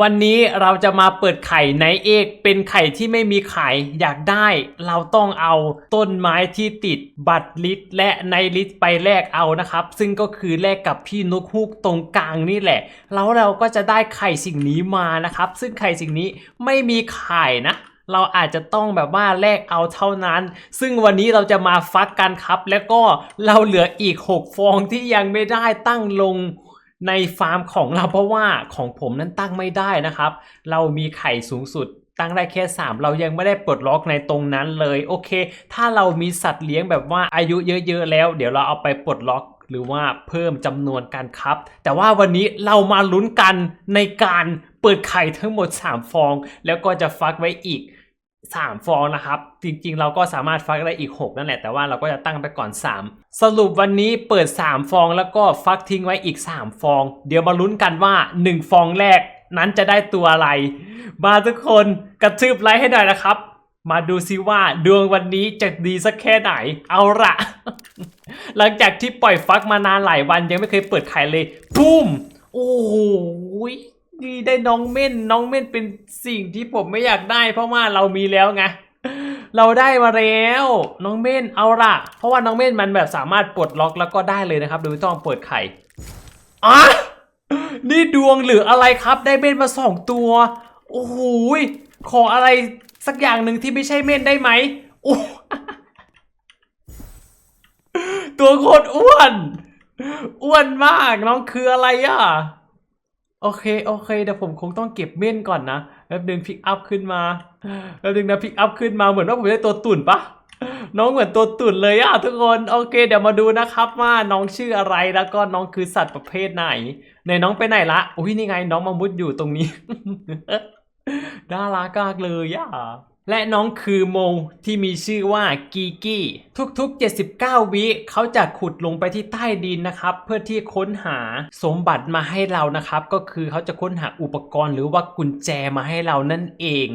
วันนี้เราจะมาเปิดไข่ในเอกเป็นไข่ที่ไม่มีไข่อยากได้ เราต้องเอาต้นไม้ที่ติดบัตรลิสต์และในลิสต์ไปแลกเอานะครับ ซึ่งก็คือแลกกับพี่นกฮูกตรงกลางนี่แหละ แล้วเราก็จะได้ไข่สิ่งนี้มานะครับ ซึ่งไข่สิ่งนี้ไม่มีไข่นะเราอาจจะต้องแบบว่าแลกเอาเท่านั้น ซึ่งวันนี้เราจะมาฟัดกันครับ แล้วก็เราเหลืออีก 6 ฟองที่ยังไม่ได้ตั้งลง ในฟาร์มของเราเพราะว่าของผมนั้นตั้งไม่ได้นะครับ เรามีไข่สูงสุดตั้งได้แค่ 3 เรายังไม่ได้ปลดล็อกในตรงนั้นเลยโอเค ถ้าเรามีสัตว์เลี้ยงแบบว่าอายุเยอะๆแล้ว เดี๋ยวเราเอาไปปลดล็อกหรือว่าเพิ่มจำนวนการครับ แต่ว่าวันนี้เรามาลุ้นกันในการเปิดไข่ทั้งหมด 3 ฟอง แล้วก็จะฟักไว้อีก 3 ฟองนะครับ จริงๆ เราก็สามารถฟักได้อีก 6 นั่นแหละ แต่ว่าเราก็จะตั้งไปก่อน 3 สรุปวันนี้เปิด 3 ฟองแล้วก็ฟักทิ้งไว้อีก 3 ฟอง เดี๋ยวมาลุ้นกันว่า 1 ฟองแรกนั้นจะได้ตัวอะไร มาทุกคนกระทืบไลค์ให้หน่อยนะครับ มาดูซิว่าดวงวันนี้จะดีสักแค่ไหน เอาละหลังจากที่ปล่อยฟักมานานหลายวันยังไม่เคยเปิดไข่เลยปุ้ม โอ้โห นี่ได้น้องเม่นน้องเม่นเป็นสิ่งที่ผมไม่อยากได้ เพราะว่าเรามีแล้วไงเราได้มาแล้วน้องเม่นเอาละเพราะว่าน้องเม่นมันแบบสามารถปลดล็อกแล้วก็ได้เลยนะครับโดยไม่ต้องเปิดไข่อะนี่ดวงหรืออะไรครับ ได้เม่นมาสองตัวโอ้โหขออะไรสักอย่างหนึ่งที่ไม่ใช่เม่นได้ไหมโอ้ตัวโคตรอ้วน อ้วนมากน้องคืออะไรอะ โอเค โอเค เดี๋ยวผมคงต้องเก็บเม่นก่อนนะแป๊บนึงพิกอัพขึ้นมาแป๊บนึงนะพิกอัพขึ้นมาเหมือนว่าผมได้ตัวตุ่นปะน้องเหมือนตัวตุ่นเลยอะทุกคนโอเค เดี๋ยวมาดูนะครับว่าน้องชื่ออะไรแล้วก็น้องคือสัตว์ประเภทไหนในน้องไปไหนละอุ้ยนี่ไงน้องมามุดอยู่ตรงนี้น่ารักมากเลยอะ และน้องคือโมที่มีชื่อว่ากีกี้ทุกๆ 79 วิเขาจะขุดลงไปที่ใต้ดินนะครับ เพื่อที่ค้นหาสมบัติมาให้เรานะครับ ก็คือเขาจะค้นหาอุปกรณ์หรือว่ากุญแจมาให้เรานั่นเอง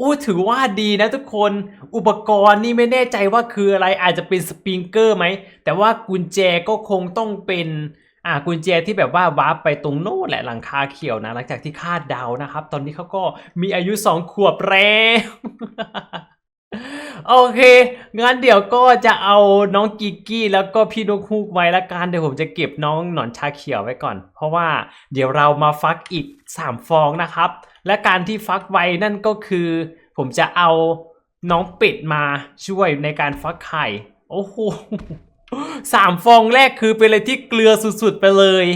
อู้ถือว่าดีนะทุกคนอุปกรณ์นี่ไม่แน่ใจว่าคืออะไรอาจจะเป็นสปริงเกอร์ไหมแต่ว่ากุญแจก็คงต้องเป็น อ่ากุญแจที่แบบว่าวาร์ปไปตรงโน้นแหละหลังคาเขียวนะ หลังจากที่คาดเดานะครับ ตอนนี้เขาก็มีอายุสองขวบแล้วโอเค งั้นเดี๋ยวก็จะเอาน้องกิกกี้แล้วก็พี่นกฮูกไว้ละกัน เดี๋ยวผมจะเก็บน้องหนอนชาเขียวไว้ก่อน เพราะว่าเดี๋ยวเรามาฟักอีก 3 ฟองนะครับ และการที่ฟักไว้นั่นก็คือ ผมจะเอาน้องเป็ดมาช่วยในการฟักไข่ โอ้โห สามฟองแรกคือเป็นอะไรที่เกลือสุดๆไปเลย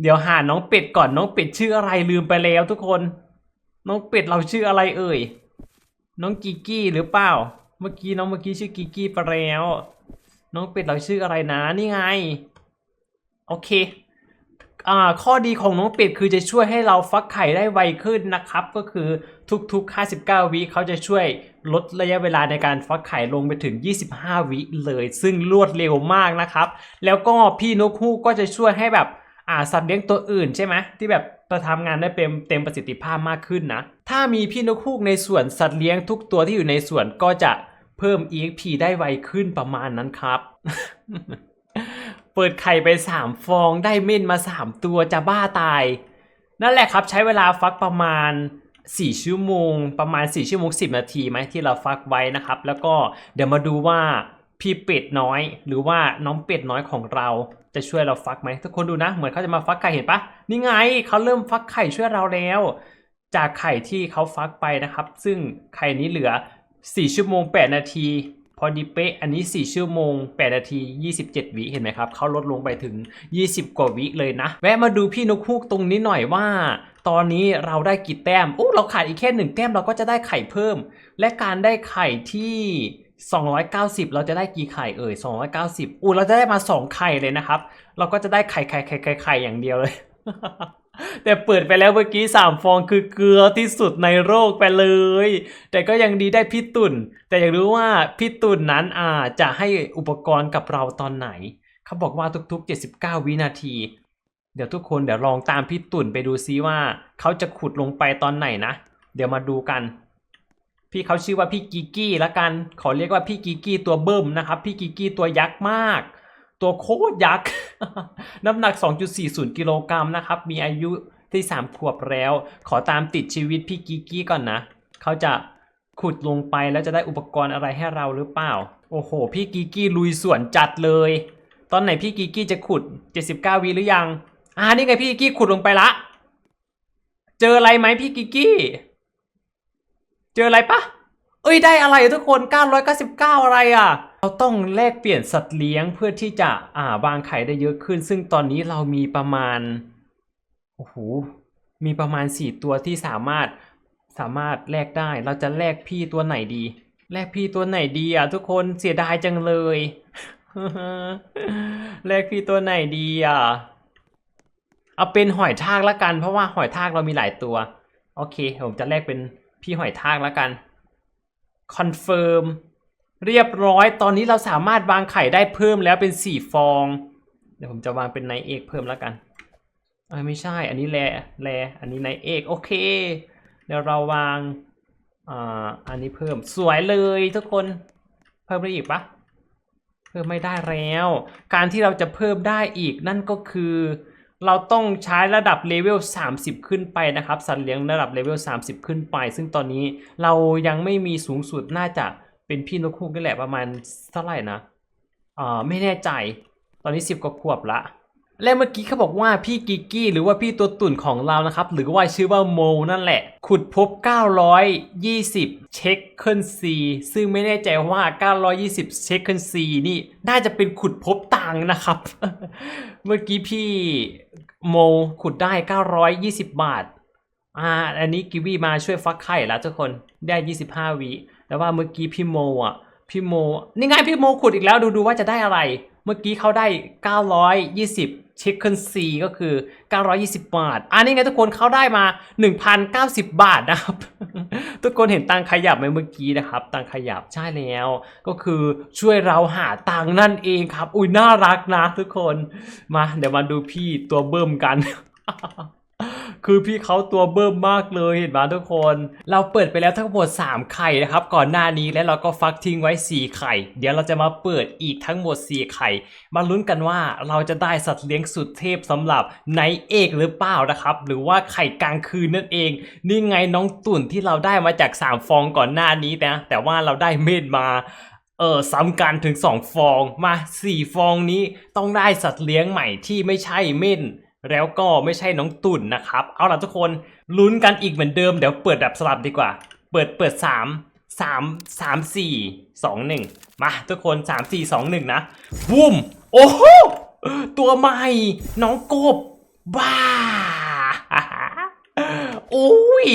เดี๋ยวหาน้องเป็ดก่อนน้องเป็ดชื่ออะไรลืมไปแล้วทุกคน น้องเป็ดเราชื่ออะไรเอ่ย น้องกิกกี้หรือเปล่า เมื่อกี้น้องเมื่อกี้ชื่อกิกกี้ไปแล้ว น้องเป็ดเราชื่ออะไรนะนี่ไง โอเค ข้อดีของน้องเป็ดคือจะช่วยให้เราฟักไข่ได้ไวขึ้นนะครับ ก็คือทุกๆ 59 วิเขาจะช่วยลดระยะเวลาในการฟักไข่ลงไปถึง 25 วิเลย ซึ่งรวดเร็วมากนะครับ แล้วก็พี่นกฮูกก็จะช่วยให้แบบอ่าสัตว์เลี้ยงตัวอื่นใช่ไหมที่แบบจะทำงานได้เต็มเต็มประสิทธิภาพมากขึ้นนะ ถ้ามีพี่นกฮูกในส่วนสัตว์เลี้ยงทุกตัวที่อยู่ในส่วนก็จะเพิ่ม EXP ได้ไวขึ้นประมาณนั้นครับ เปิดไข่ไป3ฟองได้เม่นมา3ตัวจะบ้าตาย นั่นแหละครับใช้เวลาฟักประมาณ4ชั่วโมง ประมาณ4ชั่วโมง10นาทีไหมที่เราฟักไว้นะครับ แล้วก็เดี๋ยวมาดูว่าพี่เป็ดน้อย หรือว่าน้องเป็ดน้อยของเราจะช่วยเราฟักไหมทุกคนดูนะ เหมือนเขาจะมาฟักไข่เห็นปะนี่ไงเขาเริ่มฟักไข่ช่วยเราแล้ว จากไข่ที่เขาฟักไปนะครับ ซึ่งไข่นี้เหลือ 4 ชั่วโมง 8 นาที พอดีเป๊ะอันนี้ 4 ชั่วโมง 8 นาที 27 วิเห็นไหมครับ เขาลดลงไปถึง 20 กว่าวิเลยนะ แวะมาดูพี่นกฮูกตรงนี้หน่อยว่า ตอนนี้เราได้กี่แต้มโอ้เราขาดอีกแค่หนึ่งแต้มเราก็จะได้ไข่เพิ่ม และการได้ไข่ที่ 290 เราจะได้กี่ไข่เอ่ย 290อู้เราจะได้มา 2 ไข่เลยนะครับ เราก็จะได้ไข่ไข่ไข่ไข่ไข่อย่างเดียวเลย แต่เปิดไปแล้วเมื่อกี้ 3 ฟองคือเกลือที่สุดในโลกไปเลย แต่ก็ยังดีได้พี่ตุ่น แต่อยากรู้ว่าพี่ตุ่นนั้นอ่าจะให้อุปกรณ์กับเราตอนไหน เขาบอกว่าทุกๆ 79 วินาที เดี๋ยวทุกคนเดี๋ยวลองตามพี่ตุ่นไปดูซิว่า เขาจะขุดลงไปตอนไหนนะ เดี๋ยวมาดูกัน พี่เขาชื่อว่าพี่กิกี้ละกัน ขอเรียกว่าพี่กิกี้ตัวเบิ่มนะครับ พี่กิกี้ตัวยักษ์มาก ตัวโคตรยักษ์ น้ำหนัก 2.40 กิโลกรัมนะครับ มีอายุที่สามขวบแล้ว ขอตามติดชีวิตพี่กิกกี้ก่อนนะ เขาจะขุดลงไปแล้วจะได้อุปกรณ์อะไรให้เราหรือเปล่า โอ้โห พี่กิกกี้ลุยสวนจัดเลย ตอนไหนพี่กิกกี้จะขุด 79วีหรือยัง อ่า นี่ไงพี่กิกกี้ขุดลงไปละ เจออะไรไหมพี่กิกกี้ เจออะไรปะเอ้ย ได้อะไรทุกคน 999 อะไรอะ เราต้องแลกเปลี่ยนสัตว์เลี้ยงเพื่อที่จะอ่าวางไข่ได้เยอะขึ้น ซึ่งตอนนี้เรามีประมาณโอ้โหมีประมาณ 4 ตัวที่สามารถสามารถแลกได้ เราจะแลกพี่ตัวไหนดี แลกพี่ตัวไหนดีอะทุกคนเสียดายจังเลยแลกพี่ตัวไหนดีอะเอาเป็นหอยทากละกัน เพราะว่าหอยทากเรามีหลายตัว โอเค ผมจะแลกเป็นพี่หอยทากละกันคอนเฟิร์ม เรียบร้อยตอนนี้เราสามารถวางไข่ได้เพิ่มแล้วเป็นสี่ฟอง เดี๋ยวผมจะวางเป็นไนเอกเพิ่มแล้วกันเอ้ยไม่ใช่ อันนี้แรแรอันนี้ไนเอกโอเค เดี๋ยวเราวางอ่าอันนี้เพิ่มสวยเลยทุกคนเพิ่มได้อีกปะเพิ่มไม่ได้แล้ว การที่เราจะเพิ่มได้อีกนั่นก็คือ เราต้องใช้ระดับเลเวล 30 ขึ้นไปนะครับ สัตว์เลี้ยงระดับเลเวล 30 ขึ้นไป ซึ่งตอนนี้เรายังไม่มีสูงสุดน่าจะ เป็นพี่นกคูกนี่แหละประมาณเท่าไหร่นะอ่าไม่แน่ใจ ตอนนี้10กว่าขวบละ และเมื่อกี้เขาบอกว่าพี่กิกกี้หรือว่าพี่ตัวตุ่นของเรานะครับ หรือว่าชื่อว่าโมนั่นแหละ ขุดพบ 920 เช็คเคิลซีซึ่งไม่แน่ใจว่า 920 เช็คเคิลซีนี่ น่าจะเป็นขุดพบตังนะครับ เมื่อกี้พี่โมขุดได้ 920 บาทอ่าอันนี้กิวีมาช่วยฟักไข่แล้วทุกคนได้ 25วิ แต่ว่าเมื่อกี้พี่โมอะพี่โมนี่ไงพี่โมขุดอีกแล้วดูดูว่าจะได้อะไร เมื่อกี้เขาได้ 920เช็คเคิลซีก็คือ 920 บาท อันนี้ไงทุกคนเขาได้มา 1,090 บาทนะครับ ทุกคนเห็นตังขยับไหมเมื่อกี้นะครับ ตังขยับใช่แล้ว ก็คือช่วยเราหาตังนั่นเองครับ อุ้ยน่ารักนะทุกคน มาเดี๋ยวมาดูพี่ตัวเบิ่มกัน คือพี่เขาตัวเบิ่มมากเลยเห็นไหมทุกคน เราเปิดไปแล้วทั้งหมด 3 ไข่นะครับ ก่อนหน้านี้และเราก็ฟักทิ้งไว้ 4 ไข่ เดี๋ยวเราจะมาเปิดอีกทั้งหมด 4 ไข่ มาลุ้นกันว่าเราจะได้สัตว์เลี้ยงสุดเทพสำหรับไนเอกหรือเปล่านะครับ หรือว่าไข่กลางคืนนั่นเอง นี่ไงน้องตุ่นที่เราได้มาจาก 3 ฟองก่อนหน้านี้นะ แต่ว่าเราได้เมดมาเออซ้ำกันถึง 2 ฟองมา 4 ฟองนี้ต้องได้สัตว์เลี้ยงใหม่ที่ไม่ใช่เม่น แล้วก็ไม่ใช่น้องตุ่นนะครับ เอาล่ะทุกคนลุ้นกันอีกเหมือนเดิม เดี๋ยวเปิดแบบสลับดีกว่า เปิดเปิด 3 3 3 4 2 1 มาทุกคน 3 4 2 1 นะบุ้มโอ้โหตัวใหม่ น้องกบ บ้าโอ้ย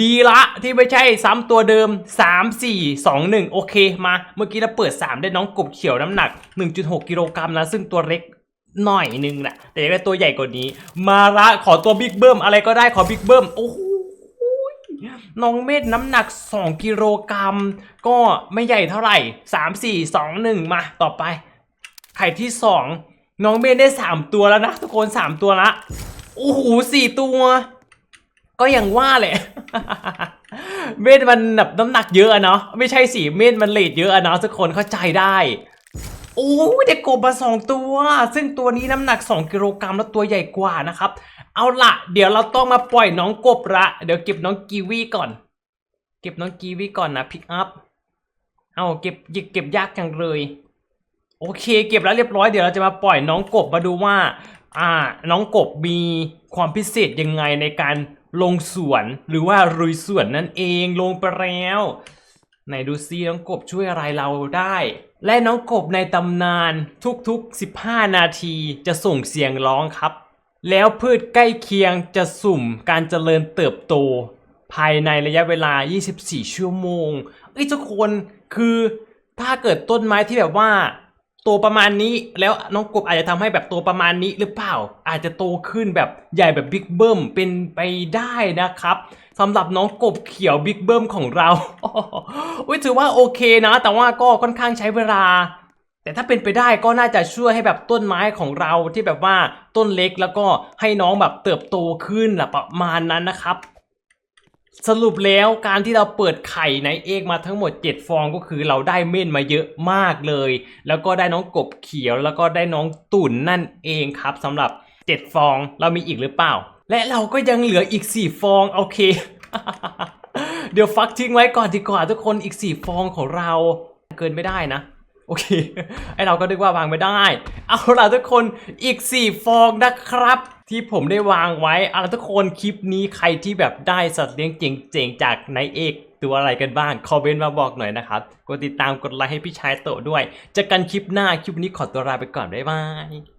ดีละที่ไม่ใช่ซ้ำตัวเดิม 3 4 2 1 โอเคมา เมื่อกี้เราเปิด 3 ได้น้องกบเขียวน้ำหนัก 1.6 กิโลกรัมนะ ซึ่งตัวเล็ก หน่อยนึงนะแต่อยากได้ตัวใหญ่กว่านี้ มาละขอตัวบิ๊กเบิ้มอะไรก็ได้ขอบิ๊กเบิ้มโอ้โหน้องเม็ดน้ำหนัก 2 กิโลกรัม ก็ไม่ใหญ่เท่าไหร่ 3 4 2 1 มาต่อไป ไข่ที่ 2 น้องเมธได้ 3 ตัวแล้วนะ ทุกคน 3 ตัวละโอ้โหสี่ตัว ก็อย่างว่าแหละ เมธมันแบบน้ำหนักเยอะเนาะไม่ใช่สิเมธมันเลทเยอะเนาะทุกคนเข้าใจได้ โอ้ยได้กบมาสองตัว ซึ่งตัวนี้น้ำหนัก 2 กิโลกรัมแล้วตัวใหญ่กว่านะครับ เอาละเดี๋ยวเราต้องมาปล่อยน้องกบละเดี๋ยวเก็บน้องกีวีก่อน เก็บน้องกีวีก่อนนะพิกอัพเอาเก็บเก็บเก็บยากจังเลยโอเค เก็บแล้วเรียบร้อยเดี๋ยวเราจะมาปล่อยน้องกบมาดูว่า อ่า น้องกบมีความพิเศษยังไงในการลงสวนหรือว่ารุยสวนนั่นเองลงไปแล้วไหนดูซิน้องกบช่วยอะไรเราได้ และน้องกบในตำนานทุกๆ 15 นาทีจะส่งเสียงร้องครับ แล้วพืชใกล้เคียงจะสุ่มการเจริญเติบโต ภายในระยะเวลา 24 ชั่วโมง เอ้ยทุกคนคือถ้าเกิดต้นไม้ที่แบบว่าโตประมาณนี้แล้วน้องกบอาจจะทำให้แบบโตประมาณนี้หรือเปล่า อาจจะโตขึ้นแบบใหญ่แบบบิ๊กเบิ้มเป็นไปได้นะครับ สำหรับน้องกบเขียวบิ๊กเบิ้มของเราอุ้ยถือว่าโอเคนะ แต่ว่าก็ค่อนข้างใช้เวลา แต่ถ้าเป็นไปได้ก็น่าจะช่วยให้แบบต้นไม้ของเราที่แบบว่าต้นเล็กแล้วก็ให้น้องแบบเติบโตขึ้นแหละประมาณนั้นนะครับ สรุปแล้วการที่เราเปิดไข่ในเอกมาทั้งหมด 7 ฟองก็คือเราได้เม่นมาเยอะมากเลย แล้วก็ได้น้องกบเขียวแล้วก็ได้น้องตุ่นนั่นเองครับสำหรับ 7 ฟองเรามีอีกหรือเปล่า และเราก็ยังเหลืออีก 4 ฟอง โอเค เดี๋ยวฟักทิ้งไว้ก่อนดีกว่าทุกคนอีก 4 ฟองของเราเกินไม่ได้นะ โอเค ไอเราก็นึกว่าวางไม่ได้ เอาล่ะทุกคนอีก 4 ฟองนะครับที่ผมได้วางไว้เอาล่ะทุกคนคลิปนี้ใครที่แบบได้สัตว์เลี้ยงเจ๋งๆจากนายเอกตัวอะไรกันบ้าง คอมเมนต์มาบอกหน่อยนะครับ กดติดตามกดไลค์ให้พี่ชายโตด้วยเจอกันคลิปหน้าคลิปนี้ขอตัวลาไปก่อน บ๊ายบาย